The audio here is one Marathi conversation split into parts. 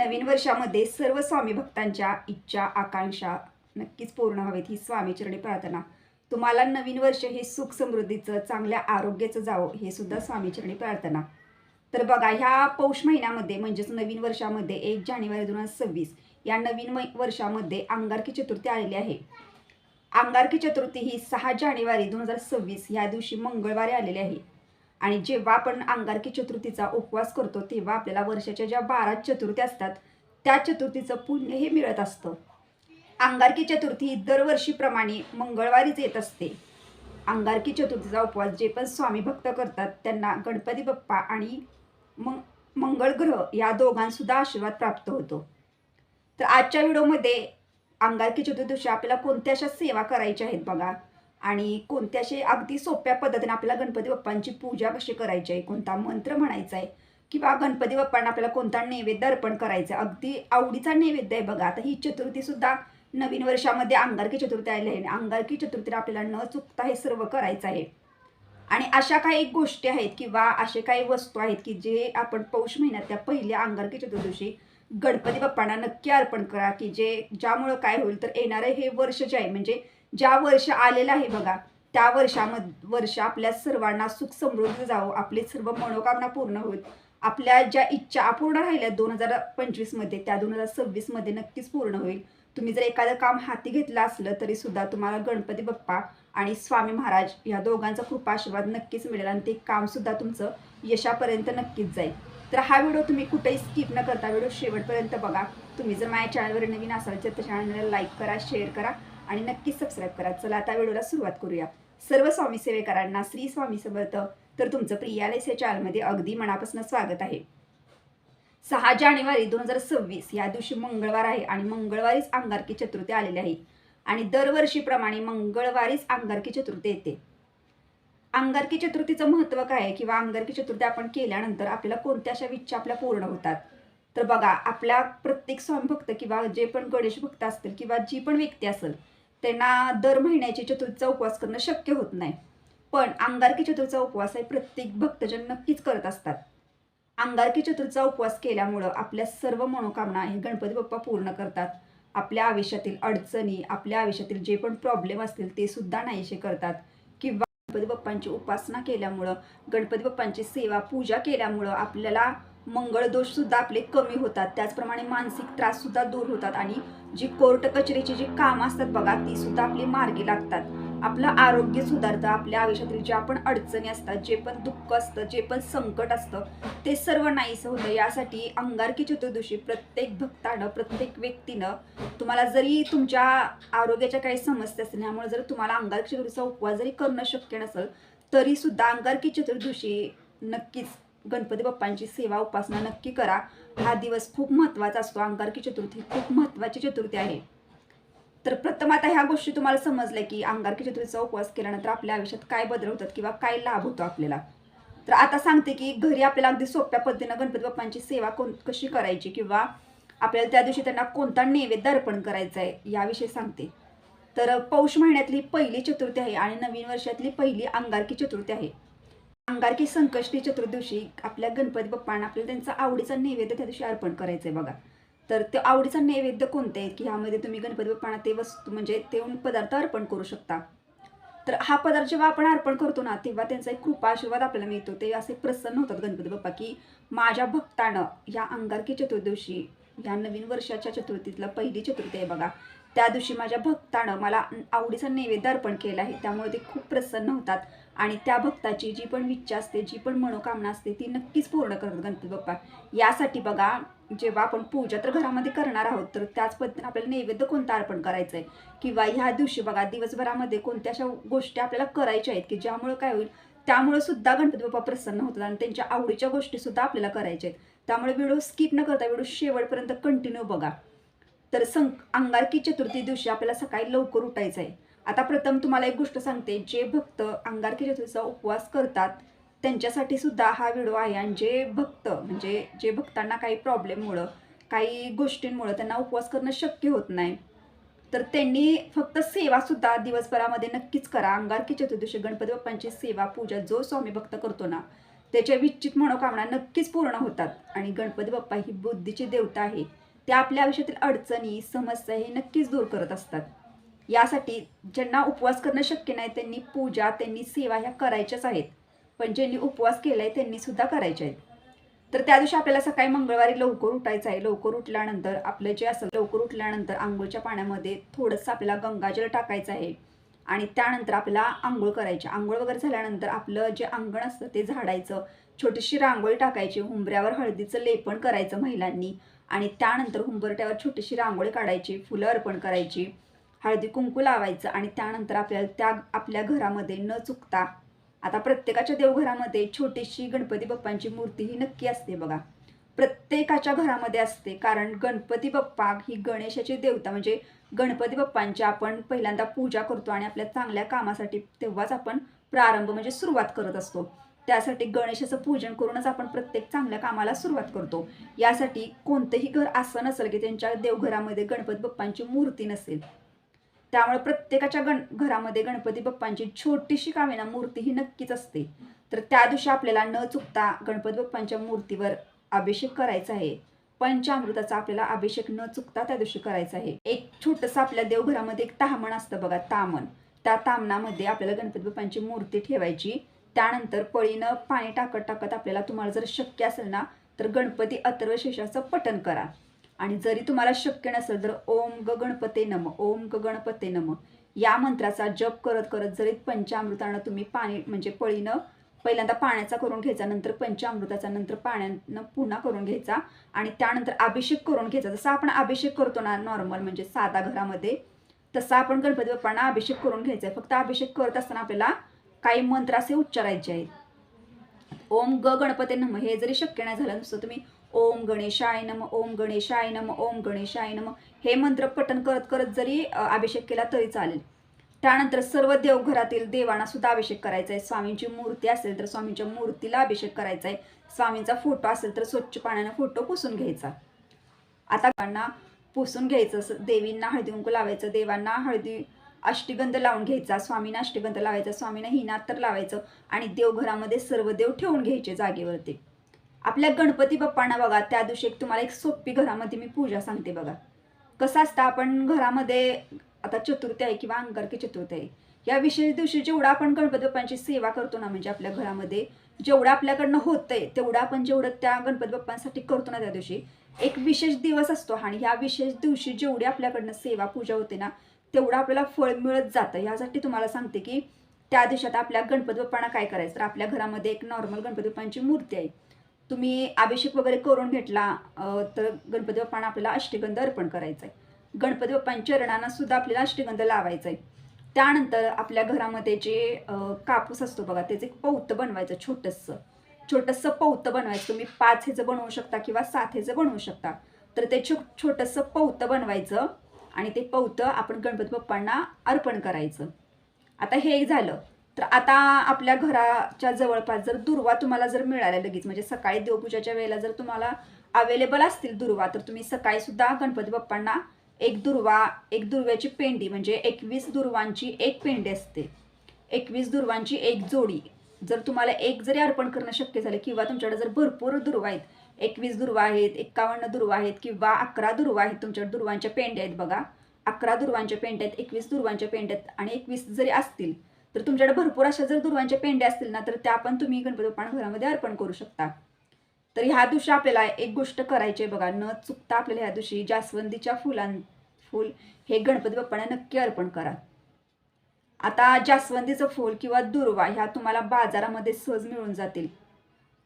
नवीन वर्षामध्ये सर्व स्वामी भक्तांच्या इच्छा आकांक्षा नक्कीच पूर्ण व्हावीत ही स्वामीचरणी प्रार्थना. तुम्हाला नवीन वर्ष हे सुख समृद्धीचं चांगल्या आरोग्याचं जावं हे सुद्धा स्वामीचरणी प्रार्थना. तर बघा ह्या पौष महिन्यामध्ये म्हणजेच नवीन वर्षामध्ये एक जानेवारी दोन हजार सव्वीस या नवीन मै वर्षामध्ये अंगारकी चतुर्थी आलेली आहे. अंगारकी चतुर्थी ही सहा जानेवारी दोन हजार सव्वीस ह्या दिवशी मंगळवारी आलेली आहे. आणि जेव्हा आपण अंगारकी चतुर्थीचा उपवास करतो तेव्हा आपल्याला वर्षाच्या ज्या बारा चतुर्थी असतात त्या चतुर्थीचं पुण्य हे मिळत असतं. अंगारकी चतुर्थी दरवर्षीप्रमाणे मंगळवारीच येत असते. अंगारकी चतुर्थीचा उपवास जे पण स्वामी भक्त करतात त्यांना गणपती बाप्पा आणि मग मंगळ ग्रह या दोघांसुद्धा आशीर्वाद प्राप्त होतो. तर आजच्या व्हिडिओमध्ये अंगारकी चतुर्दशी आपल्याला कोणत्या अशा सेवा करायच्या आहेत बघा. आणि कोणत्या असे अगदी सोप्या पद्धतीने आपल्याला गणपती बाप्पांची पूजा कशी करायची आहे कोणता मंत्र म्हणायचा आहे किंवा गणपती बाप्पांना आपल्याला कोणता नैवेद्य अर्पण करायचा आहे अगदी आवडीचा नैवेद्य आहे बघा. आता ही चतुर्थीसुद्धा नवीन वर्षामध्ये अंगारकी चतुर्थी आलेली आहे. आणि अंगारकी चतुर्थीला आपल्याला न चुकता हे सर्व करायचं आहे. आणि अशा काही गोष्टी आहेत किंवा असे काही वस्तू आहेत की जे आपण पौष महिन्यात त्या पहिल्या अंगारकी चतुर्दशी गणपती बाप्पांना नक्की अर्पण करा की जे ज्यामुळं काय होईल तर येणारं हे वर्ष जे आहे म्हणजे ज्या वर्ष आलेलं आहे बघा त्या वर्षामध्ये वर्ष आपल्या सर्वांना सुख समृद्ध जावं आपली सर्व मनोकामना पूर्ण होईल. आपल्या ज्या इच्छा अपूर्ण राहिल्या दोन हजार पंचवीसमध्ये त्या दोन हजार सव्वीसमध्ये नक्कीच पूर्ण होईल. तुम्ही जर एखादं काम हाती घेतलं असलं तरी सुद्धा तुम्हाला गणपती बाप्पा आणि स्वामी महाराज या दोघांचा कृपा आशीर्वाद नक्कीच मिळेल आणि ते कामसुद्धा तुमचं यशापर्यंत नक्कीच जाईल. तर हा व्हिडिओ तुम्ही कुठेही स्किप न करता व्हिडिओ शेवटपर्यंत बघा. तुम्ही जर माझ्या चॅनलवर नवीन असाल तर चॅनलला लाईक करा शेअर करा. आणि नक्कीच सबस्क्राईब करा. चला आता व्हिडिओला सुरुवात करूया. सर्व स्वामी सेवेकरांना श्री स्वामी समर्थ. तर तुमचं प्रियालेस या चॅनलमध्ये अगदी मनापासून स्वागत आहे. सहा जानेवारी दोन हजार सव्वीस या दिवशी मंगळवार आहे आणि मंगळवारीच अंगारकी चतुर्थी आलेली आहे. आणि दरवर्षीप्रमाणे मंगळवारीच अंगारकी चतुर्थी येते. अंगारकी चतुर्थीचं महत्त्व काय आहे किंवा अंगारकी चतुर्थी आपण केल्यानंतर आपल्याला कोणत्या अशा इच्छा आपल्या पूर्ण होतात? तर बघा आपल्या प्रत्येक स्वामीभक्त किंवा जे पण गणेश भक्त असतील किंवा जी पण व्यक्ती असेल त्यांना दर महिन्याची चतुर्थीचा उपवास करणं शक्य होत नाही. पण अंगारकी चतुर्थीचा उपवास हे प्रत्येक भक्तजन नक्कीच करत असतात. अंगारकी चतुर्थीचा उपवास केल्यामुळं आपल्या सर्व मनोकामना हे गणपती बाप्पा पूर्ण करतात. आपल्या आयुष्यातील अडचणी आपल्या आयुष्यातील जे पण प्रॉब्लेम असतील ते सुद्धा नाहीसे करतात. किंवा गणपती बाप्पांची उपासना केल्यामुळं गणपती बाप्पांची सेवा पूजा केल्यामुळं आपल्याला मंगळ दोषसुद्धा आपले कमी होतात. त्याचप्रमाणे मानसिक त्रास सुद्धा दूर होतात आणि जी कोर्ट कचेरीची जी कामं असतात बघा ती सुद्धा आपली मार्गी लागतात. आपलं आरोग्य सुधारतं आपल्या आयुष्यातील ज्या पण अडचणी असतात जे पण दुःख असतं जे पण संकट असतं ते सर्व नाहीसं होतं. यासाठी अंगारकी चतुर्दशी प्रत्येक भक्तानं प्रत्येक व्यक्तीनं तुम्हाला जरी तुमच्या आरोग्याच्या काही समस्या असतील त्यामुळे जर तुम्हाला अंगारकी चतुर्थीचा उपवास जरी करणं शक्य नसेल तरीसुद्धा अंगारकी चतुर्दशी नक्कीच गणपती बाप्पांची सेवा उपासना नक्की करा. हा दिवस खूप महत्त्वाचा असतो. अंगारकी चतुर्थी खूप महत्त्वाची चतुर्थी आहे. तर प्रथम आता ह्या गोष्टी तुम्हाला समजल्या की अंगारकी चतुर्थीचा उपवास केल्यानंतर आपल्या आयुष्यात काय बदल होतात किंवा काय लाभ होतो आपल्याला? तर आता सांगते की घरी आपल्याला अगदी सोप्या पद्धतीनं गणपती बाप्पांची सेवा कोण कशी करायची किंवा आपल्याला त्या दिवशी त्यांना कोणता नैवेद्य अर्पण करायचा आहे याविषयी सांगते. तर पौष महिन्यातली पहिली चतुर्थी आहे आणि नवीन वर्षातली पहिली अंगारकी चतुर्थी आहे. अंगारकी संकष्टी चतुर्दिवशी आपल्या गणपती बाप्पांना आपल्याला त्यांचा आवडीचा नैवेद्य त्या दिवशी अर्पण करायचं आहे बघा. तर ते आवडीचा नैवेद्य कोणते आहेत की ह्यामध्ये तुम्ही गणपती बाप्पांना ते वस्तू म्हणजे ते पदार्थ अर्पण करू शकता. तर हा पदार्थ जेव्हा आपण अर्पण करतो ना तेव्हा त्यांचा एक कृपा आशीर्वाद आपल्याला मिळतो. ते असे प्रसन्न होतात गणपती बाप्पा की माझ्या भक्तानं या अंगारकी चतुर्दिवशी ह्या नवीन वर्षाच्या चतुर्थीतला पहिली चतुर्थी आहे बघा. त्या दिवशी माझ्या भक्तानं मला आवडीचा नैवेद्य अर्पण केला आहे. त्यामुळे ते खूप प्रसन्न होतात. आणि त्या भक्ताची जी पण इच्छा असते जी पण मनोकामना असते ती नक्कीच पूर्ण करतात गणपती बाप्पा. यासाठी बघा जेव्हा आपण पूजा तर घरामध्ये करणार आहोत तर त्याच पद्धतीने आपल्याला नैवेद्य कोणता अर्पण करायचं आहे किंवा ह्या दिवशी बघा दिवसभरामध्ये कोणत्या अशा गोष्टी आपल्याला करायच्या आहेत की ज्यामुळे काय होईल? त्यामुळे सुद्धा गणपती बाप्पा प्रसन्न होतात आणि त्यांच्या आवडीच्या गोष्टीसुद्धा आपल्याला करायच्या आहेत. त्यामुळे व्हिडिओ स्किप न करता व्हिडिओ शेवटपर्यंत कंटिन्यू बघा. तर सं अंगारकी चतुर्थी दिवशी आपल्याला सकाळी लवकर उठायचं आहे आता प्रथम तुम्हाला एक गोष्ट सांगते जे भक्त अंगारकी चतुर्थीचा उपवास करतात त्यांच्यासाठी सुद्धा हा व्हिडिओ आहे. आणि जे भक्त म्हणजे जे भक्तांना काही प्रॉब्लेममुळं काही गोष्टींमुळं त्यांना उपवास करणं शक्य होत नाही. तर त्यांनी फक्त सेवासुद्धा दिवसभरामध्ये नक्कीच करा. अंगारकी चतुर्दशी गणपती बाप्पांची सेवा पूजा जो स्वामी भक्त करतो ना त्याच्या विच्छित मनोकामना नक्कीच पूर्ण होतात. आणि गणपती बाप्पा ही बुद्धीची देवता आहे त्या आपल्या आयुष्यातील अडचणी समस्या हे नक्कीच दूर करत असतात. यासाठी ज्यांना उपवास करणं शक्य नाही त्यांनी पूजा त्यांनी सेवा ह्या करायच्याच आहेत. पण ज्यांनी उपवास केला आहे त्यांनी सुद्धा करायचे आहेत. तर त्या दिवशी आपल्याला सकाळी मंगळवारी लवकर उठायचं आहे. लवकर उठल्यानंतर आपलं जे असं लवकर उठल्यानंतर आंघोळच्या पाण्यामध्ये थोडंसं आपल्याला गंगाजल टाकायचं आहे. आणि त्यानंतर आपल्याला आंघोळ करायची. आंघोळ वगैरे झाल्यानंतर आपलं जे अंगण असतं ते झाडायचं. छोटीशी रांगोळी टाकायची. हुंबऱ्यावर हळदीचं लेपन करायचं महिलांनी. आणि त्यानंतर हुंबरट्यावर छोटीशी रांगोळी काढायची. फुलं अर्पण करायची. हळदी कुंकू लावायचं. आणि त्यानंतर आपल्याला त्या आपल्या घरामध्ये न चुकता आता प्रत्येकाच्या देवघरामध्ये छोटीशी गणपती बाप्पांची मूर्ती ही नक्की असते बघा. प्रत्येकाच्या घरामध्ये असते. कारण गणपती बाप्पा ही गणेशाची देवता. म्हणजे गणपती बाप्पांची आपण पहिल्यांदा पूजा करतो आणि आपल्या चांगल्या कामासाठी तेव्हाच आपण प्रारंभ म्हणजे सुरुवात करत असतो. त्यासाठी गणेशाचं पूजन करूनच आपण प्रत्येक चांगल्या कामाला सुरुवात करतो. यासाठी कोणतंही घर असं नसेल की त्यांच्या देवघरामध्ये गणपती बाप्पांची मूर्ती नसेल. त्यामुळे प्रत्येकाच्या गण घरामध्ये गणपती बाप्पांची छोटीशी कामेना मूर्ती ही नक्कीच असते. तर त्या दिवशी आपल्याला न चुकता गणपती बाप्पांच्या मूर्तीवर अभिषेक करायचा आहे. पंचामृताचा आपल्याला अभिषेक न चुकता त्या दिवशी करायचा आहे. एक छोटंसं आपल्या देवघरामध्ये एक तामण असतं बघा तामण. त्या तामणामध्ये आपल्याला गणपती बाप्पांची मूर्ती ठेवायची. त्यानंतर पळीनं पाणी टाकत टाकत आपल्याला तुम्हाला जर शक्य असेल ना तर गणपती अथर्वशेषाचं पठन करा. आणि जरी तुम्हाला शक्य नसेल तर ओम ग गणपते नम ओम ग गणपते नम. या मंत्राचा जप करत करत जरी पंचामृतानं तुम्ही पाणी म्हणजे पळीनं पहिल्यांदा पाण्याचा करून घ्यायचा नंतर पंचामृताचा नंतर पाण्यानं पुन्हा करून घ्यायचा आणि त्यानंतर अभिषेक करून घ्यायचा. जसं आपण अभिषेक करतो ना नॉर्मल म्हणजे साधा घरामध्ये तसा आपण गणपती बाप्पांना अभिषेक करून घ्यायचा आहे. फक्त अभिषेक करत असताना आपल्याला काही मंत्र असे उच्चारायचे आहेत. ओम ग गणपती नम हे जरी शक्य नाही झालं नुसतं तुम्ही ओम गणेशाय नम ओम गणेशाय नम ओम गणेशाय नम हे मंत्र पठण करत करत जरी अभिषेक केला तरी चालेल. त्यानंतर सर्व देवघरातील देवांना सुद्धा अभिषेक करायचा आहे स्वामींची मूर्ती असेल तर स्वामींच्या मूर्तीला अभिषेक करायचा आहे स्वामींचा फोटो असेल तर स्वच्छ पाण्याने फोटो पुसून घ्यायचा. आता पुसून घ्यायचं देवींना हळदी कुंकू लावायचं देवांना हळदी अष्टगंध लावून घ्यायचा स्वामींना अष्टगंध लावायचा स्वामींना हिनात्तर लावायचं आणि देवघरामध्ये सर्व देव ठेवून घ्यायचे जागेवरती. आपल्या गणपती बाप्पांना बघा त्या दिवशी एक तुम्हाला एक सोपी घरामध्ये मी पूजा सांगते बघा. कसं असतं आपण घरामध्ये आता चतुर्थी आहे किंवा अंगारकी चतुर्थी आहे. या विशेष दिवशी जेवढं आपण गणपती बाप्पांची सेवा करतो ना म्हणजे आपल्या घरामध्ये जेवढं आपल्याकडनं होतंय तेवढं आपण जेवढं त्या गणपती बाप्पांसाठी करतो ना त्या दिवशी एक विशेष दिवस असतो आणि ह्या विशेष दिवशी जेवढी आपल्याकडनं सेवा पूजा होते ना तेवढं आपल्याला फळ मिळत जातं. ह्यासाठी तुम्हाला सांगते की त्या दिवशी आता आपल्या गणपती बाप्पांना काय करायचं? तर आपल्या घरामध्ये एक नॉर्मल गणपती बाप्पांची मूर्ती आहे. तुम्ही अभिषेक वगैरे करून घेतला तर गणपती बाप्पांना आपल्याला अष्टगंध अर्पण करायचं आहे गणपती बाप्पांच्या चरणांना सुद्धा आपल्याला अष्टगंध लावायचा आहे त्यानंतर आपल्या घरामध्ये जे कापूस असतो बघा त्याचं एक पौतं बनवायचं छोटंसं. छोटंसं पौतं बनवायचं. तुम्ही पाच ह्याचं बनवू शकता किंवा सात ह्याचं बनवू शकता. तर ते छो छोटंसं पौतं बनवायचं आणि ते पौतं आपण गणपती बाप्पांना अर्पण करायचं. आता हे एक झालं. तर आता आपल्या घराच्या जवळपास जर दुर्वा तुम्हाला जर मिळाल्या लगेच म्हणजे सकाळी देवपूजाच्या वेळेला जर तुम्हाला अवेलेबल असतील दुर्वा तर तुम्ही सकाळीसुद्धा गणपती बाप्पांना एक दुर्वा एक दुर्व्याची पेंडी म्हणजे एकवीस दुर्वांची एक पेंडी असते. एकवीस दुर्वांची एक जोडी. जर तुम्हाला एक जरी अर्पण करणं शक्य झालं किंवा तुमच्याकडे जर भरपूर दुर्वा आहेत एकवीस दुर्वा आहेत एक्कावन्न दुर्वा आहेत किंवा अकरा दुर्वा आहेत तुमच्याकडे दुर्वांच्या पेंड्या आहेत बघा. अकरा दुर्वांच्या पेंड्या आहेत एकवीस दुर्वांच्या पेंड्या आहेत आणि एकवीस जरी असतील तर तुमच्याकडे भरपूर अशा जर दुर्वांच्या पेंड्या असतील ना तर त्या पण तुम्ही गणपती बाप्पांना घरामध्ये अर्पण करू शकता. तर ह्या दिवशी आपल्याला एक गोष्ट करायची आहे बघा. न चुकता आपल्याला ह्या दिवशी जास्वंदीच्या फुलां फुल हे गणपती बाप्पांना नक्की अर्पण करा. आता जास्वंदीचं फूल किंवा दुर्वा ह्या तुम्हाला बाजारामध्ये सहज मिळून जातील.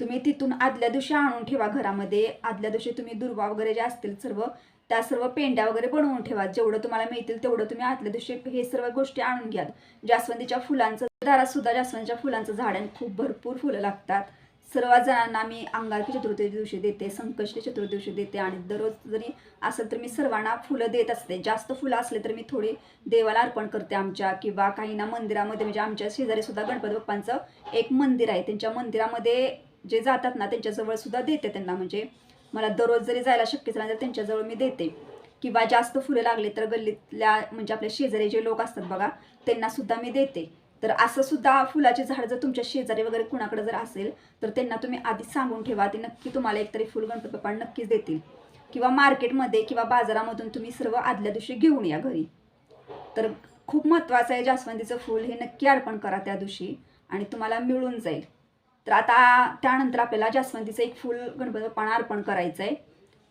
तुम्ही तिथून आदल्या दिवशी आणून ठेवा घरामध्ये. आदल्या दिवशी तुम्ही दुर्वा वगैरे जे असतील सर्व त्या सर्व पेंड्या वगैरे बनवून ठेवा. जेवढं तुम्हाला मिळतील तेवढं तुम्ही आदल्या दिवशी हे सर्व गोष्टी आणून घ्या. जास्वंदीच्या फुलांचं दारात सुद्धा जास्वंदीच्या फुलांचं झाड आणि खूप भरपूर फुलं लागतात. सर्व जणांना मी अंगारकी चतुर्थी दिवशी देते संकष्टी चतुर्दिवशी देते आणि दररोज जरी असेल तर मी सर्वांना फुलं देत असते. जास्त फुलं असले तर मी थोडी देवाला अर्पण करते आमच्या किंवा काही ना मंदिरामध्ये म्हणजे आमच्या शेजारी सुद्धा गणपती बाप्पांचं एक मंदिर आहे. त्यांच्या मंदिरामध्ये जे जातात ना त्यांच्याजवळ सुद्धा देते त्यांना. म्हणजे मला दररोज जरी जायला शक्य झालं तर त्यांच्याजवळ मी देते. किंवा जास्त फुलं लागले तर गल्लीतल्या म्हणजे आपल्या शेजारी जे लोक असतात बघा त्यांना सुद्धा मी देते. तर असं सुद्धा फुलाचे झाड जर तुमच्या शेजारी वगैरे कुणाकडे जर असेल तर त्यांना तुम्ही आधी सांगून ठेवा. ते नक्की तुम्हाला एकतरी फुल गणपती बाप्पा नक्कीच देतील. किंवा मार्केटमध्ये किंवा बाजारामधून तुम्ही सर्व आदल्या दिवशी घेऊन या घरी. तर खूप महत्त्वाचं आहे जास्वंदीचं फूल हे नक्की अर्पण करा त्या दिवशी आणि तुम्हाला मिळून जाईल. तर आता त्यानंतर आपल्याला जास्वंदीचं एक फूल गणपती बाप्पांना अर्पण करायचं आहे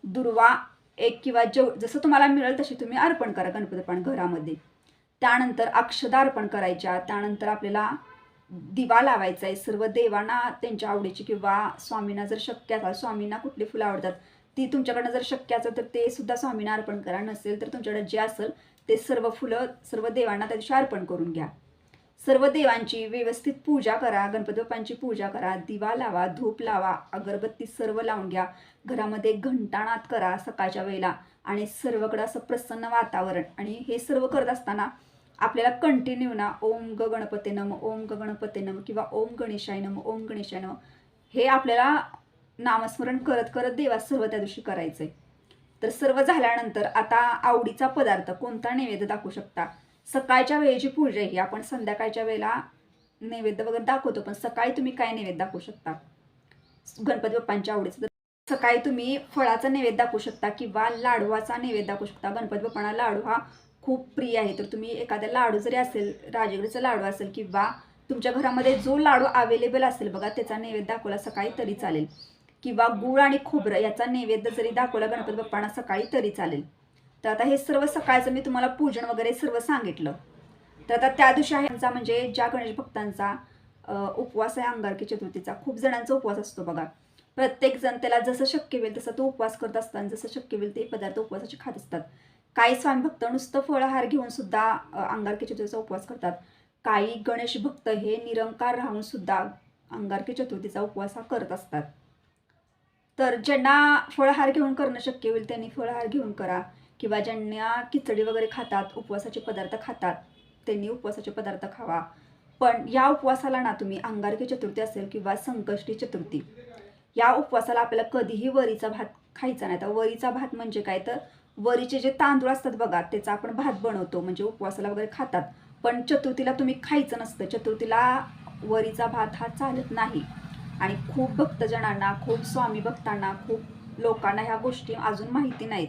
दुर्वा एक किंवा जेव जसं तुम्हाला मिळेल तशी तुम्ही अर्पण करा गणपती बाप्पांना घरामध्ये. त्यानंतर अक्षदा अर्पण करायच्या. त्यानंतर आपल्याला दिवा लावायचा आहे. सर्व देवांना त्यांच्या आवडीची किंवा स्वामींना जर शक्य असाल स्वामींना कुठली फुलं आवडतात ती तुमच्याकडनं जर शक्य असेल तर ते सुद्धा स्वामींना अर्पण करा. नसेल तर तुमच्याकडे जे असेल ते सर्व फुलं सर्व देवांना त्या दिवशी अर्पण करून घ्या. सर्व देवांची व्यवस्थित पूजा करा. गणपती बाप्पांची पूजा करा. दिवा लावा धूप लावा अगरबत्ती सर्व लावून घ्या. घरामध्ये घंटानाद करा सकाळच्या वेळेला. आणि सर्वकडं असं प्रसन्न वातावरण. आणि हे सर्व करत असताना आपल्याला कंटिन्यू ना ओम ग गणपते नम ओम ग गणपते नम किंवा ओम गणेशाय नम ओम गणेशाय नम हे आपल्याला नामस्मरण करत करत देवास सर्व त्या दिवशी करायचंय. तर सर्व झाल्यानंतर आता आवडीचा पदार्थ कोणता नैवेद्य दाखवू शकता? सकाळच्या वेळेची पूजा ही आपण संध्याकाळच्या वेळेला नैवेद्य वगैरे दाखवतो पण सकाळी तुम्ही काय नैवेद्य दाखवू शकता? गणपती बाप्पांच्या आवडीचं तर सकाळी तुम्ही फळाचा नैवेद्य दाखवू शकता किंवा लाडवाचा नैवेद्य दाखवू शकता. गणपती बाप्पांना लाडू हा खूप प्रिय आहे. तर तुम्ही एखाद्या लाडू जरी असेल राजगडीचा लाडू असेल किंवा तुमच्या घरामध्ये जो लाडू अवेलेबल असेल बघा त्याचा नैवेद्य दाखवला सकाळी तरी चालेल. किंवा गुळ आणि खोबरं याचा नैवेद्य जरी दाखवला गणपती बाप्पांना सकाळी तरी चालेल. तर आता हे सर्व सकाळचं मी तुम्हाला पूजन वगैरे सर्व सांगितलं. तर आता त्या दिवशी आहे म्हणजे ज्या गणेश भक्तांचा उपवास आहे अंगारकी चतुर्थीचा खूप जणांचा उपवास असतो बघा. प्रत्येक जण त्याला जसं शक्य होईल तसं तो उपवास करत असताना जसं शक्य होईल ते पदार्थ उपवासाचे खात असतात. काही स्वामी भक्त नुसतं फळहार घेऊन सुद्धा अंगारकी चतुर्थीचा उपवास करतात. काही गणेश भक्त हे निरंकार राहून सुद्धा अंगारकी चतुर्थीचा उपवास हा करत असतात. तर ज्यांना फळहार घेऊन करणं शक्य होईल त्यांनी फळहार घेऊन करा. किंवा ज्यांना खिचडी वगैरे खातात उपवासाचे पदार्थ खातात त्यांनी उपवासाचे पदार्थ खावा. पण या उपवासाला ना तुम्ही अंगारकी चतुर्थी असेल किंवा संकष्टी चतुर्थी या उपवासाला आपल्याला कधीही वरीचा भात खायचा नाही. तर वरीचा भात म्हणजे काय? तर वरीचे जे तांदूळ असतात बघा त्याचा आपण भात बनवतो म्हणजे उपवासाला वगैरे खातात. पण चतुर्थीला तुम्ही खायचं नसतं. चतुर्थीला वरीचा भात हा चालत नाही. आणि खूप भक्तजनांना खूप स्वामी भक्तांना खूप लोकांना ह्या गोष्टी अजून माहिती नाहीत.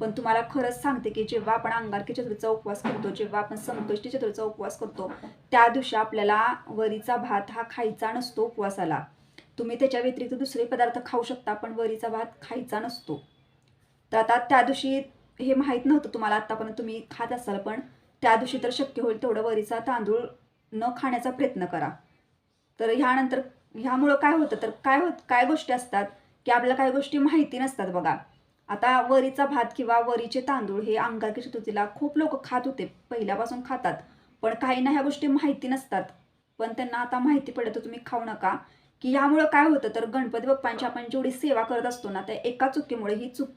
पण तुम्हाला खरंच सांगते की जेव्हा आपण अंगारकी चतुर्थीचा उपवास करतो जेव्हा आपण संकष्टी चतुर्थीचा उपवास करतो त्या दिवशी आपल्याला वरीचा भात हा खायचा नसतो उपवासाला. तुम्ही त्याच्या व्यतिरिक्त दुसरे पदार्थ खाऊ शकता पण वरीचा भात खायचा नसतो. तर आता त्या दिवशी हे माहीत नव्हतं तुम्हाला आत्तापर्यंत तुम्ही खात असाल पण त्या दिवशी तर शक्य होईल तेवढं वरीचा तांदूळ न खाण्याचा प्रयत्न करा. तर ह्यानंतर ह्यामुळं काय होतं तर काय होत काय गोष्टी असतात की आपल्याला काही गोष्टी माहिती नसतात बघा. आता वरीचा भात किंवा वरीचे तांदूळ हे अंगारकी चतुर्थीला खूप लोक खात होते पहिल्यापासून खातात. पण काहींना ह्या गोष्टी माहिती नसतात. पण त्यांना आता माहिती पडतं तर तुम्ही खाऊ नका. की ह्यामुळं काय होतं तर गणपती बाप्पांची आपण जेवढी सेवा करत असतो ना त्या एका चुकीमुळे ही चूक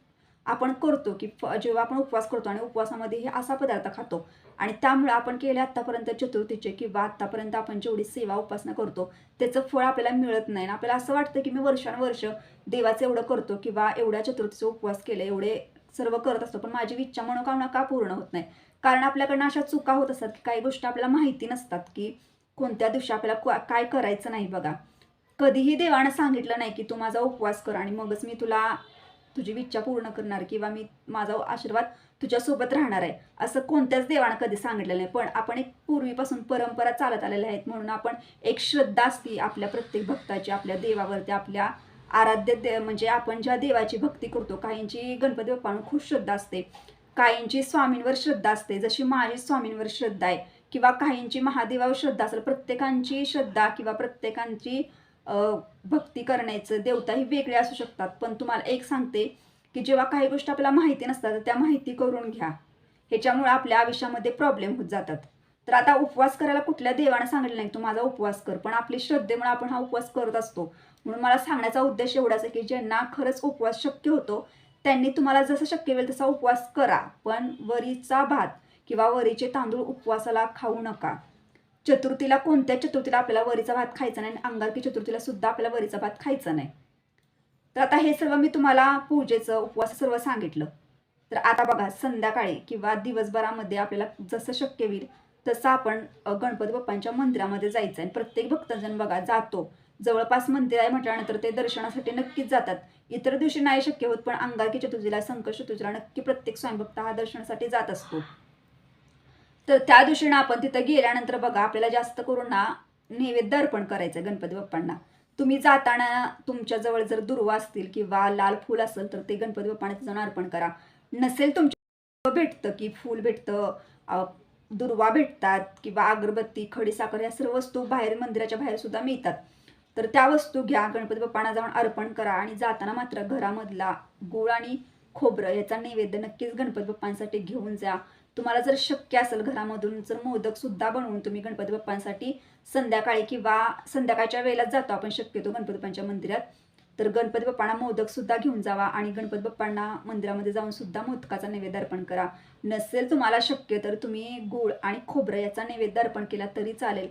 आपण करतो की फ- जेव्हा आपण उपवास करतो आणि उपवासामध्ये हे असा पदार्थ खातो. आणि त्यामुळे आपण केले आत्तापर्यंत चतुर्थीचे किंवा आत्तापर्यंत आपण जेवढी सेवा उपासना करतो त्याचं फळ आपल्याला मिळत नाही. आणि आपल्याला असं वाटतं की मी वर्षानुवर्ष देवाचं एवढं करतो किंवा एवढ्या चतुर्थीचे उपवास केले एवढे सर्व करत असतो. पण माझी इच्छा मनोकामना का पूर्ण होत नाही? कारण आपल्याकडनं अशा चुका होत असतात की काही गोष्टी आपल्याला माहिती नसतात की कोणत्या दिवशी आपल्याला काय करायचं नाही बघा. कधीही देवानं सांगितलं नाही की तू माझा उपवास कर आणि मगच मी तुला तुझी इच्छा पूर्ण करणार किंवा मी माझा आशीर्वाद तुझ्यासोबत राहणार आहे असं कोणत्याच देवानं कधी सांगितलेलं नाही. पण आपण एक पूर्वीपासून परंपरा चालत आलेल्या आहेत म्हणून आपण एक श्रद्धा असती आपल्या प्रत्येक भक्ताची आपल्या देवावरती आपल्या आराध्य दे म्हणजे आपण ज्या देवाची भक्ती करतो काहींची गणपती बाप्पांवर खूप श्रद्धा असते काहींची स्वामींवर श्रद्धा असते. जशी माझी स्वामींवर श्रद्धा आहे किंवा काहींची महादेवावर श्रद्धा असेल प्रत्येकांची श्रद्धा किंवा प्रत्येकांची भक्ती करण्याचं देवताही वेगळे असू शकतात. पण तुम्हाला एक सांगते की जेव्हा काही गोष्टी आपल्याला माहिती नसतात तर त्या माहिती करून घ्या. ह्याच्यामुळे आपल्या आयुष्यामध्ये प्रॉब्लेम होत जातात. तर आता उपवास करायला कुठल्या देवानं सांगितलं नाही तू माझा उपवास कर. पण आपली श्रद्धेमुळे आपण हा उपवास करत असतो. म्हणून मला सांगण्याचा उद्देश एवढाच आहे की ज्यांना खरंच उपवास शक्य होतो त्यांनी तुम्हाला जसं शक्य होईल तसा उपवास करा. पण वरीचा भात किंवा वरीचे तांदूळ उपवासाला खाऊ नका. चतुर्थीला कोणत्या चतुर्थीला आपल्याला वरीचा भात खायचा नाही आणि अंगारकी चतुर्थीला सुद्धा आपल्याला वरीचा भात खायचा नाही? तर आता हे सर्व मी तुम्हाला पूजेचं उपवास सर्व सांगितलं. तर आता बघा संध्याकाळी किंवा दिवसभरामध्ये आपल्याला जसं शक्य होईल तसं आपण गणपती बाप्पांच्या मंदिरामध्ये जायचं आहे. प्रत्येक भक्तजन बघा जातो. जवळपास मंदिर आहे म्हटल्यानंतर ते दर्शनासाठी नक्कीच जातात. इतर दिवशी नाही शक्य होत पण अंगारकी चतुर्थीला संकट चतुर्थीला नक्की प्रत्येक स्वयंभक्त हा दर्शनासाठी जात असतो. तर त्या दिवशी ना आपण तिथं गेल्यानंतर बघा आपल्याला जास्त करून ना नैवेद्य अर्पण करायचं गणपती बाप्पांना. तुम्ही जाताना तुमच्याजवळ जर दुर्वा असतील किंवा लाल फूल असेल तर ते गणपती बाप्पांना जाऊन अर्पण करा. नसेल तुमच्या भेटतं की फूल भेटतं दुर्वा भेटतात किंवा अगरबत्ती खडीसाखर या सर्व वस्तू बाहेर मंदिराच्या बाहेर सुद्धा मिळतात. तर त्या वस्तू घ्या गणपती बाप्पांना जाऊन अर्पण करा आणि जाताना मात्र घरामधला गुळ आणि खोबरं याचा नैवेद्य नक्कीच गणपती बाप्पांसाठी घेऊन जा. तुम्हाला जर शक्य असेल घरामधून जर मोदकसुद्धा बनवून तुम्ही गणपती बाप्पांसाठी संध्याकाळी किंवा संध्याकाळच्या वेळेलाच जातो आपण शक्यतो गणपती बाप्पांच्या मंदिरात तर गणपती बाप्पांना मोदकसुद्धा घेऊन जावा आणि गणपती बाप्पांना मंदिरामध्ये जाऊन सुद्धा मोदकाचा नैवेद्य अर्पण करा. नसेल तुम्हाला शक्य तर तुम्ही गुळ आणि खोबरं याचा नैवेद्य अर्पण केला तरी चालेल.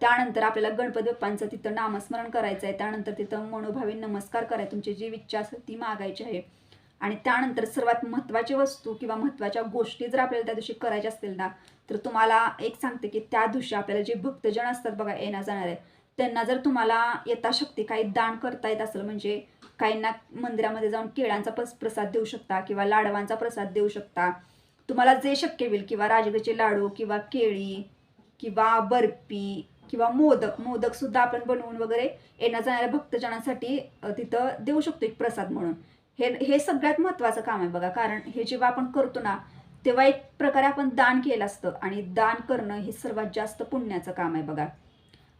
त्यानंतर आपल्याला गणपती बाप्पांचं तिथं नामस्मरण करायचं आहे त्यानंतर तिथं मनोभावे नमस्कार कराय तुमची जी इच्छा असेल ती मागायची आहे. आणि त्यानंतर सर्वात महत्त्वाची वस्तू किंवा महत्त्वाच्या गोष्टी जर आपल्याला त्या दिवशी करायच्या असतील ना तर तुम्हाला एक सांगते की त्या दिवशी आपल्याला जे भक्तजन असतात बघा येण्या जाणारे त्यांना जर तुम्हाला यथाशक्ती काही दान करता येत असेल म्हणजे काहींना मंदिरामध्ये जाऊन केळ्यांचा पस प्रसाद देऊ शकता किंवा लाडवांचा प्रसाद देऊ शकता तुम्हाला जे शक्य होईल किंवा राजगीरचे लाडू किंवा केळी किंवा बर्फी किंवा मोदक मोदक सुद्धा आपण बनवून वगैरे येण्या जाणाऱ्या भक्तजनांसाठी तिथं देऊ शकतो एक प्रसाद म्हणून. हे हे सगळ्यात महत्त्वाचं काम आहे बघा. कारण हे जेव्हा आपण करतो ना तेव्हा एक प्रकारे आपण दान केलं असतं. आणि दान करणं हे सर्वात जास्त पुण्याचं काम आहे बघा.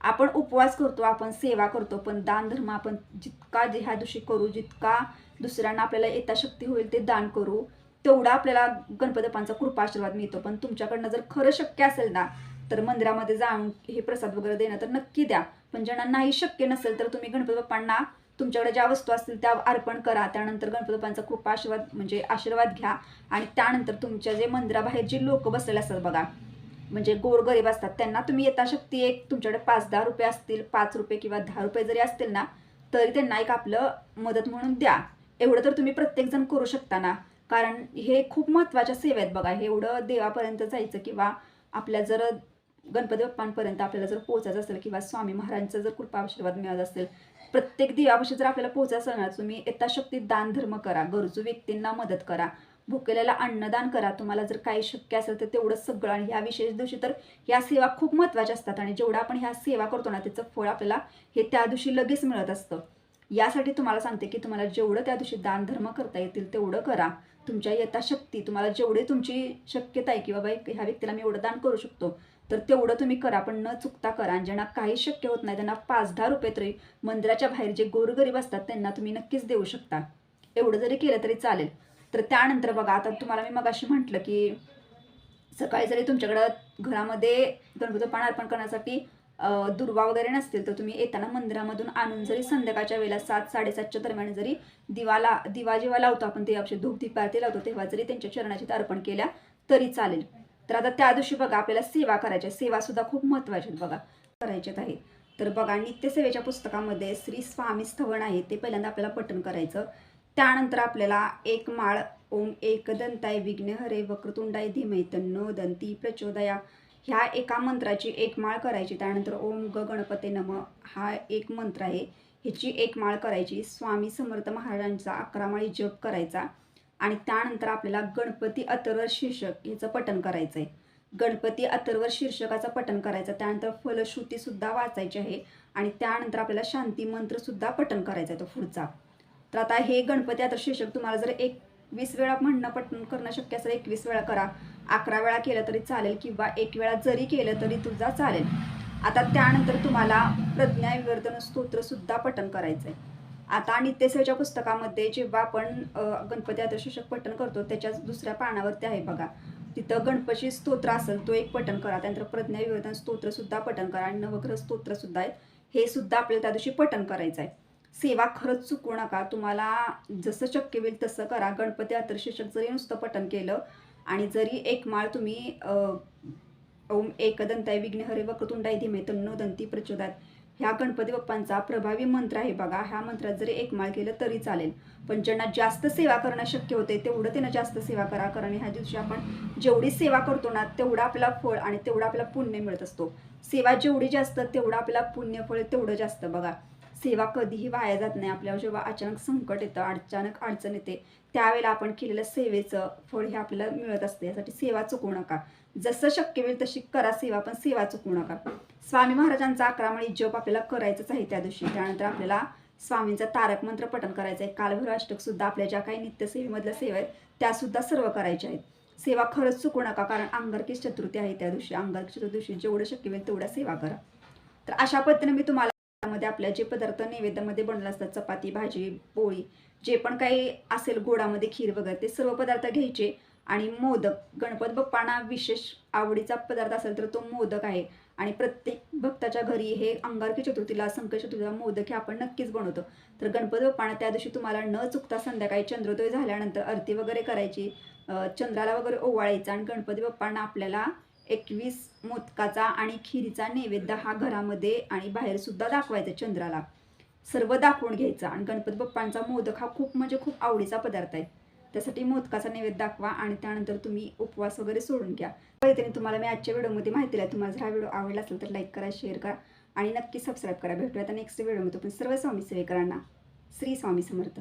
आपण उपवास करतो आपण सेवा करतो पण दान धर्म आपण जितका जे ह्या दिवशी करू जितका दुसऱ्यांना आपल्याला यथाशक्ती होईल ते दान करू तेवढा आपल्याला गणपतीपांचा कृपा आशीर्वाद मिळतो. पण तुमच्याकडनं जर खरं शक्य असेल ना तर मंदिरामध्ये जाऊन हे प्रसाद वगैरे देणं तर नक्की द्या. पण ज्यांना नाही शक्य नसेल तर तुम्ही गणपती बाप्पांना तुमच्याकडे ज्या वस्तू असतील त्या अर्पण करा. त्यानंतर गणपती बाप्पांचा कृपा आशीर्वाद म्हणजे आशीर्वाद घ्या. आणि त्यानंतर तुमच्या जे मंदिराबाहेर जे लोक बसलेले असतात बघा म्हणजे गोरगरीब असतात त्यांना तुम्ही यथाशक्ती एक तुमच्याकडे पाच दहा रुपये असतील पाच रुपये किंवा दहा रुपये जरी असतील ना तरी त्यांना एक आपलं मदत म्हणून द्या. एवढं तर तुम्ही प्रत्येकजण करू शकता ना. कारण हे खूप महत्त्वाच्या सेवा आहेत बघा. हे एवढं देवापर्यंत जायचं किंवा आपल्या जर गणपती बाप्पांपर्यंत आपल्याला जर पोहोचायचं असेल किंवा स्वामी महाराजांचा जर कृपा आशीर्वाद मिळत असेल प्रत्येक देवापाशी जर आपल्याला पोहोचायचं सांगा ना तुम्ही यथाशक्ती दान धर्म करा गरजू व्यक्तींना मदत करा भुकेल्याला अन्नदान करा तुम्हाला जर काही शक्य असेल तर तेवढं सगळं आणि ह्या विशेष दिवशी तर ह्या सेवा खूप महत्त्वाच्या असतात आणि जेवढा आपण ह्या सेवा करतो ना त्याचं फळ आपल्याला हे त्या दिवशी लगेच मिळत असतं. यासाठी तुम्हाला सांगते की तुम्हाला जेवढं त्या दिवशी दान धर्म करता येतील तेवढं करा. तुमच्या यथाशक्ती तुम्हाला जेवढी तुमची शक्यता आहे की बाबा ह्या व्यक्तीला मी एवढं दान करू शकतो तर तेवढं तुम्ही करा पण न चुकता करा. आणि ज्यांना काही शक्य होत नाही त्यांना पाच दहा रुपये तरी मंदिराच्या बाहेर जे गोरगरीब असतात त्यांना तुम्ही नक्कीच देऊ शकता. एवढं जरी केलं तरी चालेल. तर त्यानंतर बघा आता तुम्हाला मी मगाशी म्हटलं की सकाळी जरी तुमच्याकडं घरामध्ये गणपती अर्पण करण्यासाठी दुर्वा वगैरे नसतील तर तुम्ही येताना मंदिरामधून आणून जरी संध्याकाळच्या वेळेला सात साडेसातच्या दरम्यान जरी दिवाला दिवा जेव्हा लावतो आपण ते अक्षर धूप दीप आरती लावतो तेव्हा जरी त्यांच्या चरणाची अर्पण केल्या तरी चालेल. तर आता त्या दिवशी बघा आपल्याला सेवा करायच्या सेवा सुद्धा खूप महत्त्वाच्या आहेत बघा. करायच्यात आहे. तर बघा नित्यसेवेच्या पुस्तकामध्ये श्री स्वामी स्थवण आहे ते पहिल्यांदा आपल्याला पठण करायचं. त्यानंतर आपल्याला एक माळ ओम एक दंताय विघ्न हरे वक्रतुंडाय धीमहि तन्नो दंती प्रचोदया. ह्या एका मंत्राची एक माळ करायची. त्यानंतर ओम ग गणपते नम हा एक मंत्र आहे. ह्याची एक माळ करायची. स्वामी समर्थ महाराजांचा अकरा माळी जप करायचा. आणि त्यानंतर आपल्याला गणपती अथर्व शीर्षक ह्याचं पठण करायचं आहे गणपती अथर्व शीर्षकाचं पठण करायचं त्यानंतर फलश्रुतीसुद्धा वाचायची आहे आणि त्यानंतर आपल्याला शांती मंत्रसुद्धा पठण करायचा आहे तो पुढचा. तर आता हे गणपती आता शीर्षक तुम्हाला जर एक वीस वेळा म्हणणं पठण करणं शक्य असेल एकवीस वेळा करा. अकरा वेळा केलं तरी चालेल किंवा एक वेळा जरी केलं तरी तुझा चालेल. आता त्यानंतर तुम्हाला प्रज्ञाविवर्धन स्तोत्रसुद्धा पठण करायचं आहे आता नित्यसेवेच्या पुस्तकामध्ये जेव्हा आपण गणपती आता पठण करतो त्याच्याच दुसऱ्या पानावरती आहे बघा. तिथं गणपती स्तोत्र असेल तो एक पठण करा. त्यानंतर प्रज्ञा विवर्धन स्तोत्रसुद्धा पठण करा आणि नवग्रह स्तोत्रसुद्धा आहेत हे सुद्धा आपल्याला त्या दिवशी पठण करायचं आहे. सेवा खरंच चुकू नका. तुम्हाला जसं शक्य होईल तसं करा. गणपती अतरशीर्षक जरी नुसतं पठण केलं आणि जरी एक माळ तुम्ही ओम एकदंताय विघ्नहरे वक्रतुंडाय धीमे तन्नो दंती प्रचोदात ह्या गणपती बाप्पांचा प्रभावी मंत्र आहे बघा. ह्या मंत्रात जरी एक माळ केलं तरी चालेल. पण ज्यांना जास्त सेवा करणं शक्य होते तेवढं त्यांना जास्त सेवा करा. कारण ह्या दिवशी आपण जेवढी सेवा करतो ना तेवढं आपला फळ आणि तेवढं आपला पुण्य मिळत असतो. सेवा जेवढी जास्त तेवढं आपल्याला पुण्यफळ तेवढं जास्त बघा. सेवा कधीही वाया जात नाही. आपल्यावर जेव्हा अचानक संकट येतं अचानक अडचण येते त्यावेळेला आपण केलेल्या सेवेचं फळ हे आपल्याला मिळत असते. यासाठी सेवा चुकवू नका. जसं शक्य होईल तशी करा सेवा पण सेवा चुकवू नका. स्वामी महाराजांचा अकरामळी जप आपल्याला करायचंच आहे त्या दिवशी. त्यानंतर आपल्याला स्वामींचा तारक मंत्र पठण करायचं आहे. कालभैरव अष्टक सुद्धा आपल्या ज्या काही नित्यसेवेमधल्या सेवा आहेत त्या सुद्धा सर्व करायच्या आहेत. सेवा खरंच चुकू नका कारण अंगारकी चतुर्थी आहे त्या दिवशी. अंगारकी चतुर्थी जेवढं शक्य होईल तेवढ्या सेवा करा. तर अशा पद्धतीने मी तुम्हाला त्यामध्ये आपल्या जे पदार्थ नैवेद्यामध्ये बनला असतात चपाती भाजी पोळी जे पण काही असेल गोडामध्ये खीर वगैरे ते सर्व पदार्थ घ्यायचे. आणि मोदक गणपत बाप्पांना विशेष आवडीचा पदार्थ असेल तर तो मोदक आहे. आणि प्रत्येक भक्ताच्या घरी हे अंगारकी चतुर्थीला संकट चतुर्थीला मोदक हे आपण नक्कीच बनवतो. तर गणपत बाप्पांना त्या दिवशी तुम्हाला न चुकता संध्याकाळी चंद्रोदय झाल्यानंतर आरती वगैरे करायची चंद्राला वगैरे ओवाळायचं आणि गणपती बाप्पांना आपल्याला एकवीस मोदकाचा आणि खीरीचा नैवेद्य हा घरामध्ये आणि बाहेर सुद्धा दाखवायचा चंद्राला. सर्व दाखवून घ्यायचा आणि गणपती बाप्पांचा मोदक हा खूप म्हणजे खूप आवडीचा पदार्थ आहे. त्यासाठी मोदकाचा नैवेद्य दाखवा आणि त्यानंतर तुम्ही उपवास वगैरे सोडून घ्या. पद्धतीने तुम्हाला मी आजच्या व्हिडिओमध्ये माहिती दिली. तुम्हाला जर हा व्हिडिओ आवडला असेल तर लाईक करा शेअर करा आणि नक्की सबस्क्राईब करा. भेटूया आता नेक्स्ट व्हिडिओमध्ये पण सर्व स्वामी सेवेकरांना श्री स्वामी समर्थ.